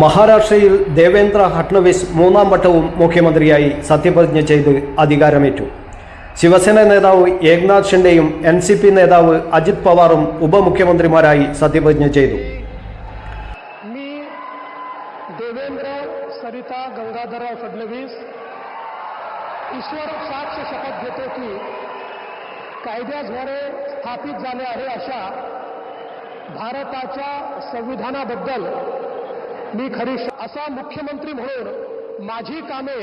മഹാരാഷ്ട്രയിൽ ദേവേന്ദ്ര ഫട്നവിസ് മൂന്നാം വട്ടവും മുഖ്യമന്ത്രിയായി സത്യപ്രതിജ്ഞ ചെയ്ത് അധികാരമേറ്റു. ശിവസേന നേതാവ് ഏക്നാഥ് ഷിൻഡെയും എൻ സി പി നേതാവ് അജിത് പവാറും ഉപമുഖ്യമന്ത്രിമാരായി സത്യപ്രതിജ്ഞ ചെയ്തു. सरिता गंगाधरराव फडणवीस मी खरी श- असा मुख्यमंत्री म्हणून माझी कामे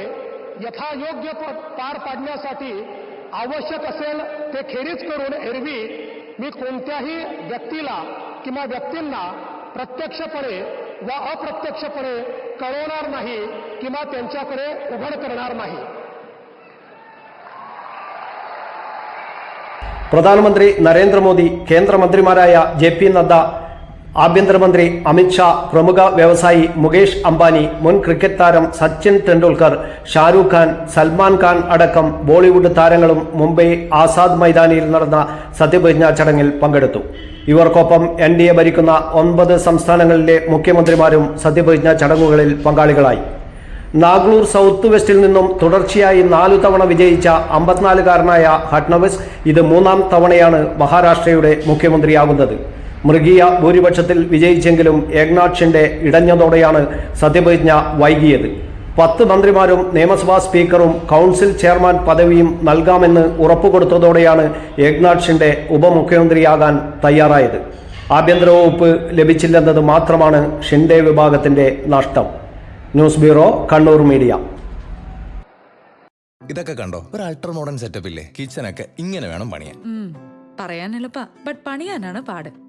यथायोग्य प- पार पाडण्यासाठी आवश्यक असेल ते खेरीज करून एरवी मी कोणत्याही व्यक्तीला किंवा व्यक्तींना प्रत्यक्षपणे व अप्रत्यक्षपणे कळवणार नाही किंवा त्यांच्याकडे उघड करणार नाही പ്രധാനമന്ത്രി നരേന്ദ്രമോദി കേന്ദ്രമന്ത്രിമാരായ ജെ പി നദ്ദ ആഭ്യന്തരമന്ത്രി അമിത്ഷാ പ്രമുഖ വ്യവസായി മുകേഷ് അംബാനി മുൻ ക്രിക്കറ്റ് താരം സച്ചിൻ ടെണ്ടുൽക്കർ ഷാരൂഖ് ഖാൻ സൽമാൻ ഖാൻ അടക്കം ബോളിവുഡ് താരങ്ങളും മുംബൈ ആസാദ് മൈതാനിയിൽ നടന്ന സത്യപ്രതിജ്ഞാ ചടങ്ങിൽ പങ്കെടുത്തു. ഇവർക്കൊപ്പം എൻ ഡി എ ഭരിക്കുന്ന ഒൻപത് സംസ്ഥാനങ്ങളിലെ മുഖ്യമന്ത്രിമാരും സത്യപ്രതിജ്ഞാ ചടങ്ങുകളിൽ പങ്കാളികളായി. നാഗ്ലൂർ സൗത്ത് വെസ്റ്റിൽ നിന്നും തുടർച്ചയായി നാലു തവണ വിജയിച്ച അമ്പത്തിനാലുകാരനായ ഹട്നവിസ് ഇത് മൂന്നാം തവണയാണ് മഹാരാഷ്ട്രയുടെ മുഖ്യമന്ത്രിയാകുന്നത്. മൃഗീയ ഭൂരിപക്ഷത്തിൽ വിജയിച്ചെങ്കിലും ഏക്നാഥ് ഷിൻഡെ ഇടഞ്ഞതോടെയാണ് സത്യപ്രതിജ്ഞ വൈകിയത്. പത്ത് മന്ത്രിമാരും നിയമസഭാ സ്പീക്കറും കൗൺസിൽ ചെയർമാൻ പദവിയും നൽകാമെന്ന് ഉറപ്പുകൊടുത്തതോടെയാണ് ഏക്നാഥ് ഷിൻഡെ ഉപമുഖ്യമന്ത്രിയാകാൻ തയ്യാറായത്. ആഭ്യന്തര വകുപ്പ് ലഭിച്ചില്ലെന്നത് മാത്രമാണ് ഷിൻഡെ വിഭാഗത്തിന്റെ നഷ്ടം. News bureau Kannur media. ഇതൊക്കെ കണ്ടോ? ഒരു അൾട്രാ മോഡേൺ സെറ്റപ്പ് ഇല്ലേ കിച്ചനൊക്കെ ഇങ്ങനെ വേണം പണിയാൻ. എളുപ്പ. ബട്ട് പണിയാനാണ് പാട്.